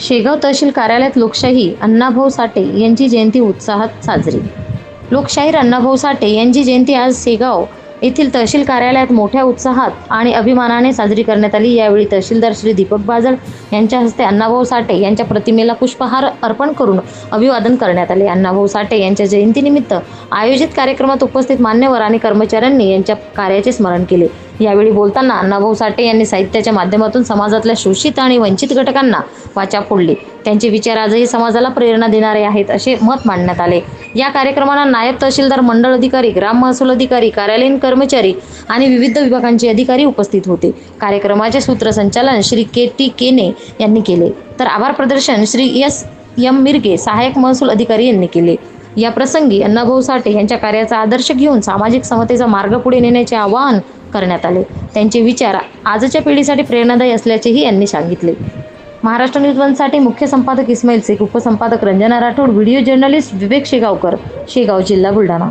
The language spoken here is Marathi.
शेगाव तहसील कार्यालयात लोकशाही अण्णाभाऊ साठे यांची जयंती उत्साहात साजरी. लोकशाहीर अण्णाभाऊ साठे यांची जयंती आज शेगाव येथील तहसील कार्यालयात मोठ्या उत्साहात आणि अभिमानाने साजरी करण्यात आली. यावेळी तहसीलदार श्री दीपक बाजळ यांच्या हस्ते अण्णाभाऊ साठे यांच्या प्रतिमेला पुष्पहार अर्पण करून अभिवादन करण्यात आले. अण्णाभाऊ साठे यांच्या जयंतीनिमित्त आयोजित कार्यक्रमात उपस्थित मान्यवर आणि कर्मचाऱ्यांनी यांच्या कार्याचे स्मरण केले. यावेळी बोलताना अण्णाभाऊ साठे यांनी साहित्याच्या माध्यमातून समाजातल्या शोषित आणि वंचित घटकांना वाचा फोडली. त्यांचे विचार आजही समाजाला प्रेरणा देणारे आहेत असे मत मांडण्यात आले. या कार्यक्रमाला नायब तहसीलदार मंडळ अधिकारी ग्राम महसूल अधिकारी कार्यालयीन कर्मचारी आणि विविध विभागांचे अधिकारी उपस्थित होते. कार्यक्रमाचे सूत्रसंचालन श्री के टी केने यांनी केले. तर आभार प्रदर्शन श्री एस एम मिरगे सहाय्यक महसूल अधिकारी यांनी केले. या प्रसंगी अण्णाभाऊ साठे यांच्या कार्याचा आदर्श घेऊन सामाजिक समतेचा मार्ग पुढे नेण्याचे आवाहन करण्यात आले. त्यांचे विचार आजच्या पिढीसाठी प्रेरणादायी असल्याचेही यांनी सांगितले. महाराष्ट्र न्यूज वनसाठी मुख्य संपादक इस्माईल शेख उपसंपादक रंजना राठोड व्हिडिओ जर्नलिस्ट विवेक शेगावकर शेगाव जिल्हा बुलढाणा.